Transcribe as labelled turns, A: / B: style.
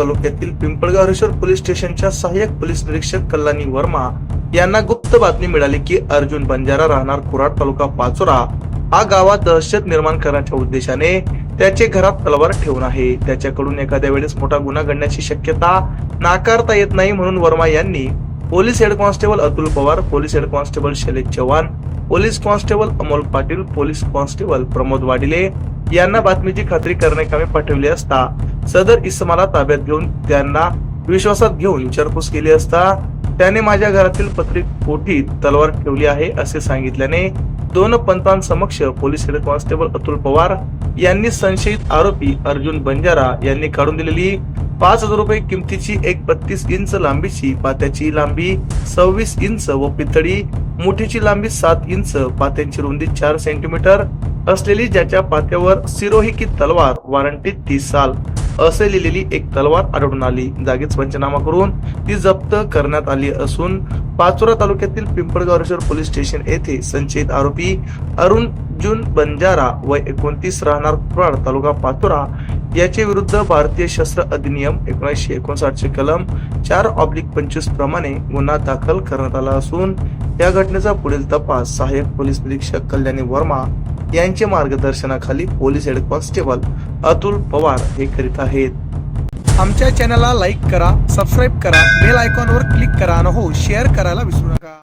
A: तालुक्यातील पिंपळगावरेश्वर पोलीस स्टेशनच्या सहाय्यक पोलीस निरीक्षक कल्याणी वर्मा यांना गुप्त बातमी मिळाली की अर्जुन बंजारा राहणार कुराड तालुका पाचोरा हा गावात दहशत निर्माण करण्याच्या उद्देशाने त्याचे घरात तलवार ठेवून आहे. त्याच्याकडून एखाद्या वेळेस मोठा गुन्हा घडण्याची शक्यता नाकारता येत नाही म्हणून वर्मा यांनी police head constable Atul Pawar police head constable Shailesh Chavan police constable Amol Patil police constable Pramod Wadile यांना बातमीची खात्री करण्याकामी पाठवली असता सदर इसमाला ताब्यात घेऊन त्यांना विश्वासात घेऊन विचारपूस केली असता त्याने माझ्या घरातील पत्रिक कोठीत तलवार ठेवली आहे असे सांगितल्याने दोन पंतांसमक्ष police head constable Atul Pawar यांनी संशयित आरोपी अर्जुन बंजारा यांनी काढून दिलेली पाच हजार रुपये किमतीची एक बत्तीस इंच लांबीची पात्याची लांबी सव्वीस इंच व पितळी मुठीची लांबी सात इंच पात्यांची रुंदी चार सेंटीमीटर असलेली ज्याच्या पात्यावर सिरोही की तलवार वॉरंटी तीस साल. असे लिहिलेली एक तलवार आढळून आली. जागीच पंचनामा करून ती जप्त करण्यात आली असून पाचोरा तालुक्यातील पिंपळगावरेश्वर पोलीस स्टेशन येथे संशयित आरोपी अरुण जुन बंजारा वय एकोणतीस राहणार कुराड तालुका पाचोरा याचे विरुद्ध भारतीय शस्त्र अधिनियम एकोणीसशे एकोणसाठचे कलम चार ऑब्लिक पंचवीस प्रमाणे गुन्हा दाखल करण्यात आला असून या घटनेचा पुढील तपास सहाय्यक पोलीस निरीक्षक कल्याणी वर्मा यांच्या मार्गदर्शनाखाली police head constable Atul Pawar हे करीत आहेत.
B: आमच्या चॅनलला लाईक करा सबस्क्राईब करा बेल आयकॉनवर क्लिक करा आणि हो शेअर करायला विसरू नका.